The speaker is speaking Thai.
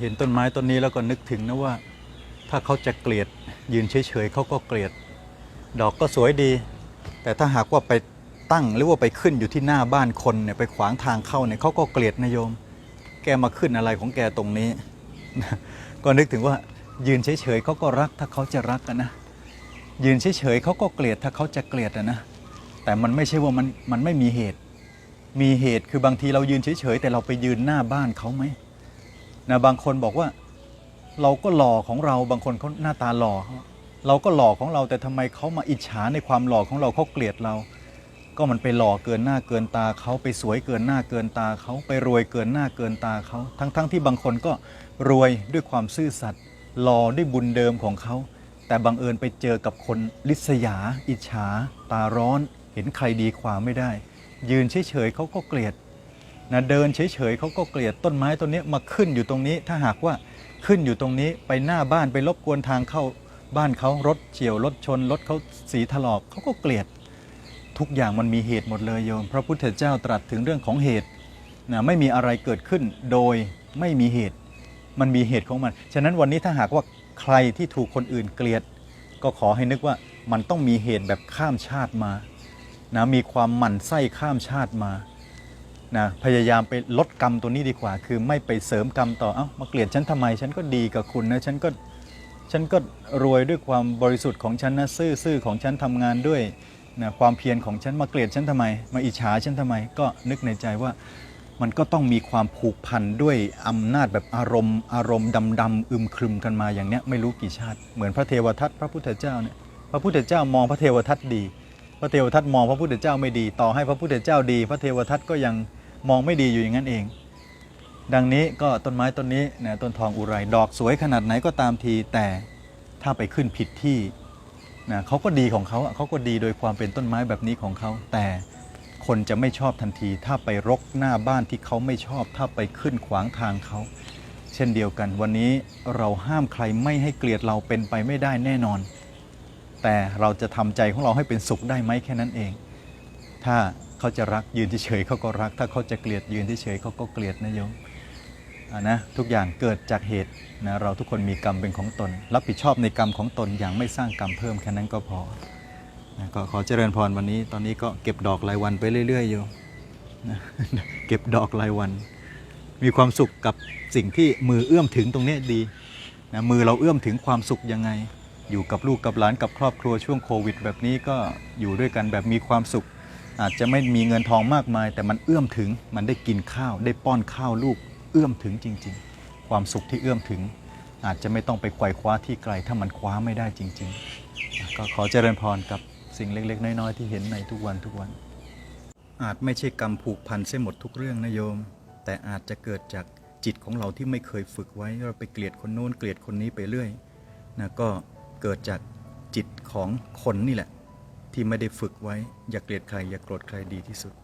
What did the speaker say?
เห็นต้นไม้ต้นนี้แล้วก็นึกถึงนะว่า ถ้าเขาจะเกลียดยืนเฉยๆเขาก็เกลียด ดอกก็สวยดี แต่ถ้าหากว่าไปตั้งหรือว่าไปขึ้นอยู่ที่หน้าบ้านคนเนี่ยไปขวางทางเข้าเนี่ยเขาก็เกลียดนะโยม แกมาขึ้นอะไรของแกตรงนี้ ก็นึกถึงว่ายืนเฉยๆเขาก็รักถ้าเขาจะรักกันนะ ยืนเฉยๆเขาก็เกลียดถ้าเขาจะเกลียดอะนะ แต่มันไม่ใช่ว่ามันมันไม่มีเหตุ มีเหตุคือบางทีเรายืนเฉยๆแต่เราไปยืนหน้าบ้านเขาไหม นะบางคนบอกว่าเราก็หล่อของเราบางคนเขาหน้าตาหล่อเราก็หล่อของเราแต่ทำไมเขามาอิจฉาในความหล่อของเราเขาเกลียดเรา ก็มันไปหล่อเกินหน้าเกินตาเขาไปสวยเกินหน้าเกินตาเขาไปรวยเกินหน้าเกินตาเขาทั้งๆที่บางคนก็รวยด้วยความซื่อสัตย์หล่อด้วยบุญเดิมของเขา แต่บังเอิญไปเจอกับคนลิษยา อิจฉา ตาร้อน เห็นใครดีกว่าไม่ได้ ยืนเฉยๆเขาก็เกลียด นะเดินเฉยๆเขาก็เกลียดต้นไม้ต้นนี้มาขึ้นอยู่ตรงนี้ ถ้าหากว่าขึ้นอยู่ตรงนี้ไปหน้าบ้านไปรบกวนทางเข้าบ้านเขารถเฉียวรถชนรถเขาสีถลอกเขาก็เกลียด ทุกอย่างมันมีเหตุหมดเลยโยม พระพุทธเจ้าตรัสถึงเรื่องของเหตุนะไม่มีอะไรเกิดขึ้นโดยไม่มีเหตุ มันมีเหตุของมัน ฉะนั้นวันนี้ถ้าหากว่าใครที่ถูกคนอื่นเกลียด ก็ขอให้นึกว่ามันต้องมีเหตุแบบข้ามชาติมานะมีความหมั่นไส้ข้ามชาติมา นะพยายามไปลดกรรมตัวนี้ดีกว่า คือไม่ไปเสริมกรรมต่อ เอ้ามาเกลียดฉันทำไม ฉันก็ดีกับคุณนะ ฉันก็ฉันก็รวยด้วยความบริสุทธิ์ของฉันนะซื่อซื่อของฉันทำงานด้วยนะความเพียรของฉันมาเกลียดฉันทำไม มาอิจฉาฉันทำไม ก็นึกในใจว่ามันก็ต้องมีความผูกพันด้วยอำนาจแบบอารมณ์ อารมณ์ดำดำๆอึมครึมกันมาอย่างเนี้ยไม่รู้กี่ชาติ เหมือนพระเทวทัตพระพุทธเจ้าเนี่ยพระพุทธเจ้ามองพระเทวทัตดี พระเทวทัตมองพระพุทธเจ้าไม่ดี ต่อให้พระพุทธเจ้าดี พระเทวทัตก็ยัง มองไม่ดีอยู่อย่างนั้นเอง ดังนี้ก็ต้นไม้ต้นนี้นะต้นทองอุไรดอกสวยขนาดไหนก็ตามทีแต่ถ้าไปขึ้นผิดที่นะเขาก็ดีของเขาเขาก็ดีโดยความเป็นต้นไม้แบบนี้ของเขาแต่คนจะไม่ชอบทันที ถ้าไปรกหน้าบ้านที่เขาไม่ชอบ ถ้าไปขึ้นขวางทางเขา เช่นเดียวกัน วันนี้เราห้ามใครไม่ให้เกลียดเราเป็นไปไม่ได้แน่นอน แต่เราจะทำใจของเราให้เป็นสุขได้ไหมแค่นั้นเอง ถ้า เขาจะรักยืนเฉยเขาก็รัก ถ้าเขาจะเกลียดยืนเฉยเขาก็เกลียดนะโยมะนะทุกอย่างเกิดจากเหตุนะเราทุกคนมีกรรมเป็นของตน รับผิดชอบในกรรมของตนอย่างไม่สร้างกรรมเพิ่มแค่นั้นก็พอนะก็ขอเจริญพรวันนี้ ตอนนี้ก็เก็บดอกรายวันไปเรื่อยๆโยมนะเก็บดอกรายวัน มีความสุขกับสิ่งที่มือเอื้อมถึงตรงนี้ดีนะมือเราเอื้อมถึงความสุขยังไง อยู่กับลูกกับหลานกับครอบครัวช่วงโควิด แบบนี้ก็อยู่ด้วยกันแบบมีความสุข อาจจะไม่มีเงินทองมากมาย แต่มันเอื้อมถึงมันได้กินข้าว ได้ป้อนข้าวลูกเอื้อมถึงจริง ๆ ความสุขที่เอื้อมถึง อาจจะไม่ต้องไปไขว่คว้าที่ไกลถ้ามันคว้าไม่ได้จริง ๆ ก็ขอเจริญพรกับสิ่งเล็ก ๆ น้อย ๆ ที่เห็นในทุกวันทุกวัน อาจไม่ใช่กรรมผูกพันเสียหมดทุกเรื่องนะโยม แต่อาจจะเกิดจากจิตของเราที่ไม่เคยฝึกไว้เราไปเกลียดคนโน้นเกลียดคนนี้ไปเรื่อยนะก็เกิดจากจิตของคนนี่แหละ ที่ไม่ได้ฝึกไว้ อย่าเกลียดใคร อย่าโกรธใครดีที่สุด